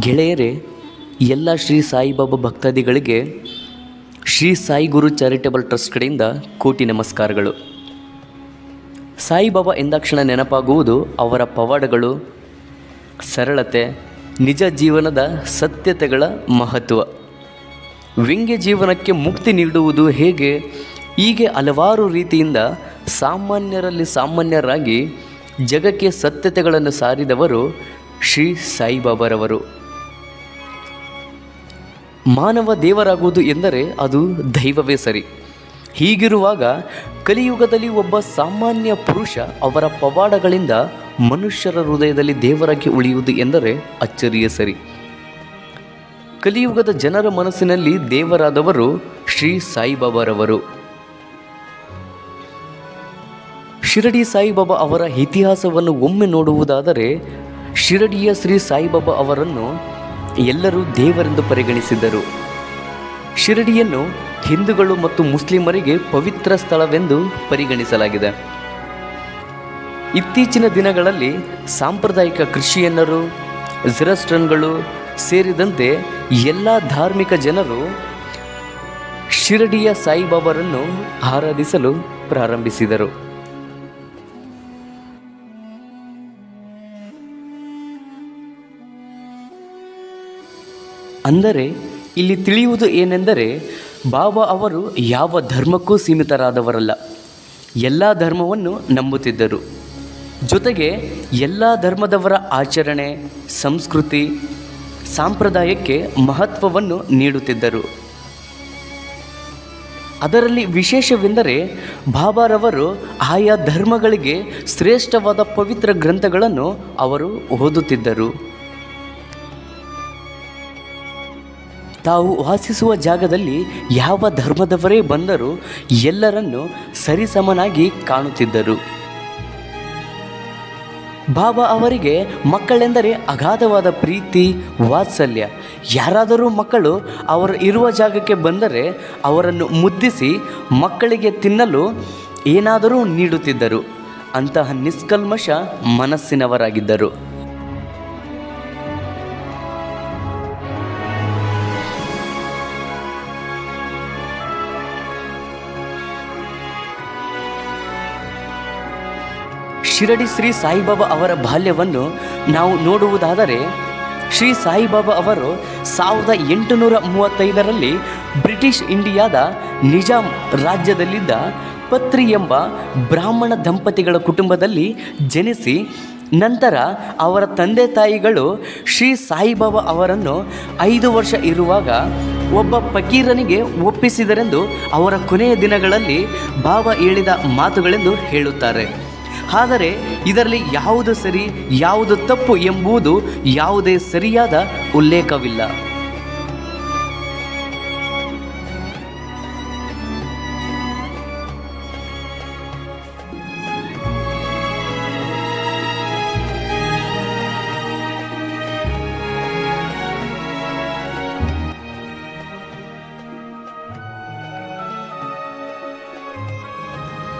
ಗೆಳೆಯರೇ, ಎಲ್ಲ ಶ್ರೀ ಸಾಯಿಬಾಬಾ ಭಕ್ತಾದಿಗಳಿಗೆ ಶ್ರೀ ಸಾಯಿ ಗುರು ಚಾರಿಟೇಬಲ್ ಟ್ರಸ್ಟ್ ಕಡೆಯಿಂದ ಕೋಟಿ ನಮಸ್ಕಾರಗಳು. ಸಾಯಿಬಾಬಾ ಎಂದಾಕ್ಷಣ ನೆನಪಾಗುವುದು ಅವರ ಪವಾಡಗಳು, ಸರಳತೆ, ನಿಜ ಜೀವನದ ಸತ್ಯತೆಗಳ ಮಹತ್ವ. ವ್ಯಂಗ್ಯ ಜೀವನಕ್ಕೆ ಮುಕ್ತಿ ನೀಡುವುದು ಹೇಗೆ, ಹೀಗೆ ಹಲವಾರು ರೀತಿಯಿಂದ ಸಾಮಾನ್ಯರಲ್ಲಿ ಸಾಮಾನ್ಯರಾಗಿ ಜಗಕ್ಕೆ ಸತ್ಯತೆಗಳನ್ನು ಸಾರಿದವರು ಶ್ರೀ ಸಾಯಿಬಾಬಾರವರು. ಮಾನವ ದೇವರಾಗುವುದು ಎಂದರೆ ಅದು ದೈವವೇ ಸರಿ. ಹೀಗಿರುವಾಗ ಕಲಿಯುಗದಲ್ಲಿ ಒಬ್ಬ ಸಾಮಾನ್ಯ ಪುರುಷ ಅವರ ಪವಾಡಗಳಿಂದ ಮನುಷ್ಯರ ಹೃದಯದಲ್ಲಿ ದೇವರಾಗಿ ಉಳಿಯುವುದು ಎಂದರೆ ಅಚ್ಚರಿಯೇ ಸರಿ. ಕಲಿಯುಗದ ಜನರ ಮನಸ್ಸಿನಲ್ಲಿ ದೇವರಾದವರು ಶ್ರೀ ಸಾಯಿಬಾಬಾರವರು. ಶಿರಡಿ ಸಾಯಿಬಾಬಾ ಅವರ ಇತಿಹಾಸವನ್ನು ಒಮ್ಮೆ ನೋಡುವುದಾದರೆ ಶಿರಡಿಯ ಶ್ರೀ ಸಾಯಿಬಾಬಾ ಅವರನ್ನು ಎಲ್ಲರೂ ದೇವರೆಂದು ಪರಿಗಣಿಸಿದ್ದರು. ಶಿರಡಿಯನ್ನು ಹಿಂದೂಗಳು ಮತ್ತು ಮುಸ್ಲಿಮರಿಗೆ ಪವಿತ್ರ ಸ್ಥಳವೆಂದು ಪರಿಗಣಿಸಲಾಗಿದೆ. ಇತ್ತೀಚಿನ ದಿನಗಳಲ್ಲಿ ಸಾಂಪ್ರದಾಯಿಕ ಕ್ರಿಶ್ಚಿಯನ್ನರು ಜಿರಸ್ಟನ್ಗಳು ಸೇರಿದಂತೆ ಎಲ್ಲ ಧಾರ್ಮಿಕ ಜನರು ಶಿರಡಿಯ ಸಾಯಿಬಾಬಾರನ್ನು ಆರಾಧಿಸಲು ಪ್ರಾರಂಭಿಸಿದರು. ಅಂದರೆ ಇಲ್ಲಿ ತಿಳಿಯುವುದು ಏನೆಂದರೆ ಬಾಬಾ ಅವರು ಯಾವ ಧರ್ಮಕ್ಕೂ ಸೀಮಿತರಾದವರಲ್ಲ. ಎಲ್ಲ ಧರ್ಮವನ್ನು ನಂಬುತ್ತಿದ್ದರು. ಜೊತೆಗೆ ಎಲ್ಲ ಧರ್ಮದವರ ಆಚರಣೆ, ಸಂಸ್ಕೃತಿ, ಸಾಂಪ್ರದಾಯಕ್ಕೆ ಮಹತ್ವವನ್ನು ನೀಡುತ್ತಿದ್ದರು. ಅದರಲ್ಲಿ ವಿಶೇಷವೆಂದರೆ ಬಾಬಾರವರು ಆಯಾ ಧರ್ಮಗಳಿಗೆ ಶ್ರೇಷ್ಠವಾದ ಪವಿತ್ರ ಗ್ರಂಥಗಳನ್ನು ಅವರು ಓದುತ್ತಿದ್ದರು. ತಾವು ವಾಸಿಸುವ ಜಾಗದಲ್ಲಿ ಯಾವ ಧರ್ಮದವರೇ ಬಂದರೂ ಎಲ್ಲರನ್ನು ಸರಿಸಮನಾಗಿ ಕಾಣುತ್ತಿದ್ದರು. ಬಾಬಾ ಅವರಿಗೆ ಮಕ್ಕಳೆಂದರೆ ಅಗಾಧವಾದ ಪ್ರೀತಿ, ವಾತ್ಸಲ್ಯ. ಯಾರಾದರೂ ಮಕ್ಕಳು ಅವರು ಇರುವ ಜಾಗಕ್ಕೆ ಬಂದರೆ ಅವರನ್ನು ಮುದ್ದಿಸಿ ಮಕ್ಕಳಿಗೆ ತಿನ್ನಲು ಏನಾದರೂ ನೀಡುತ್ತಿದ್ದರು. ಅಂತಹ ನಿಷ್ಕಲ್ಮಶ ಮನಸ್ಸಿನವರಾಗಿದ್ದರು. ಶಿರಡಿ ಶ್ರೀ ಸಾಯಿಬಾಬಾ ಅವರ ಬಾಲ್ಯವನ್ನು ನಾವು ನೋಡುವುದಾದರೆ, ಶ್ರೀ ಸಾಯಿಬಾಬಾ ಅವರು ಸಾವಿರದ ಎಂಟುನೂರ ಮೂವತ್ತೈದರಲ್ಲಿ ಬ್ರಿಟಿಷ್ ಇಂಡಿಯಾದ ನಿಜಾಂ ರಾಜ್ಯದಲ್ಲಿದ್ದ ಪತ್ರಿ ಎಂಬ ಬ್ರಾಹ್ಮಣ ದಂಪತಿಗಳ ಕುಟುಂಬದಲ್ಲಿ ಜನಿಸಿ, ನಂತರ ಅವರ ತಂದೆ ತಾಯಿಗಳು ಶ್ರೀ ಸಾಯಿಬಾಬಾ ಅವರನ್ನು ಐದು ವರ್ಷ ಇರುವಾಗ ಒಬ್ಬ ಫಕೀರನಿಗೆ ಒಪ್ಪಿಸಿದರೆಂದು ಅವರ ಕೊನೆಯ ದಿನಗಳಲ್ಲಿ ಬಾಬಾ ಹೇಳಿದ ಮಾತುಗಳೆಂದು ಹೇಳುತ್ತಾರೆ. ಆದರೆ ಇದರಲ್ಲಿ ಯಾವುದು ಸರಿ ಯಾವುದು ತಪ್ಪು ಎಂಬುದು ಯಾವುದೇ ಸರಿಯಾದ ಉಲ್ಲೇಖವಿಲ್ಲ.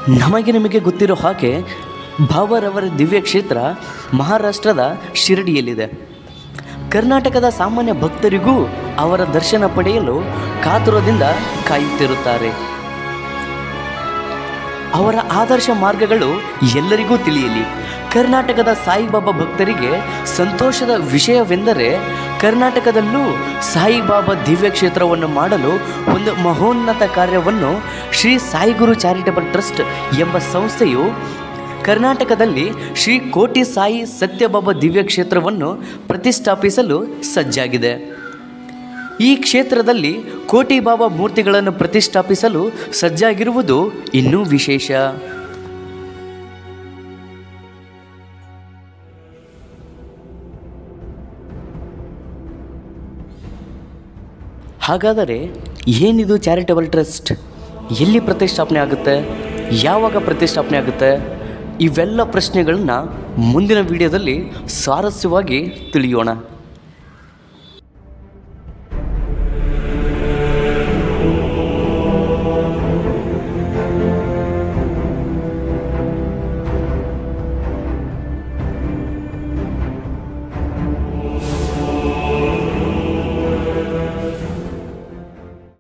ನಮಗೆ ನಿಮಗೆ ಗೊತ್ತಿರೋ ಹಾಗೆ ಬಾಬಾರವರ ದಿವ್ಯ ಕ್ಷೇತ್ರ ಮಹಾರಾಷ್ಟ್ರದ ಶಿರಡಿಯಲ್ಲಿದೆ. ಕರ್ನಾಟಕದ ಸಾಮಾನ್ಯ ಭಕ್ತರಿಗೂ ಅವರ ದರ್ಶನ ಪಡೆಯಲು ಕಾತುರದಿಂದ ಕಾಯುತ್ತಿರುತ್ತಾರೆ. ಅವರ ಆದರ್ಶ ಮಾರ್ಗಗಳು ಎಲ್ಲರಿಗೂ ತಿಳಿಯಲಿ. ಕರ್ನಾಟಕದ ಸಾಯಿಬಾಬಾ ಭಕ್ತರಿಗೆ ಸಂತೋಷದ ವಿಷಯವೆಂದರೆ ಕರ್ನಾಟಕದಲ್ಲೂ ಸಾಯಿಬಾಬಾ ದಿವ್ಯ ಕ್ಷೇತ್ರವನ್ನು ಮಾಡಲು ಒಂದು ಮಹೋನ್ನತ ಕಾರ್ಯವನ್ನು ಶ್ರೀ ಸಾಯಿಗುರು ಚಾರಿಟಬಲ್ ಟ್ರಸ್ಟ್ ಎಂಬ ಸಂಸ್ಥೆಯು ಕರ್ನಾಟಕದಲ್ಲಿ ಶ್ರೀ ಕೋಟಿ ಸಾಯಿ ಸತ್ಯಬಾಬಾ ದಿವ್ಯ ಕ್ಷೇತ್ರವನ್ನು ಪ್ರತಿಷ್ಠಾಪಿಸಲು ಸಜ್ಜಾಗಿದೆ. ಈ ಕ್ಷೇತ್ರದಲ್ಲಿ ಕೋಟಿ ಬಾಬಾ ಮೂರ್ತಿಗಳನ್ನು ಪ್ರತಿಷ್ಠಾಪಿಸಲು ಸಜ್ಜಾಗಿರುವುದು ಇನ್ನೂ ವಿಶೇಷ. ಹಾಗಾದರೆ ಏನಿದು ಚಾರಿಟಬಲ್ ಟ್ರಸ್ಟ್? ಎಲ್ಲಿ ಪ್ರತಿಷ್ಠಾಪನೆ ಆಗುತ್ತೆ? ಯಾವಾಗ ಪ್ರತಿಷ್ಠಾಪನೆ ಆಗುತ್ತೆ? ಇವೆಲ್ಲ ಪ್ರಶ್ನೆಗಳನ್ನು ಮುಂದಿನ ವಿಡಿಯೋದಲ್ಲಿ ಸ್ವಾರಸ್ಯವಾಗಿ ತಿಳಿಯೋಣ.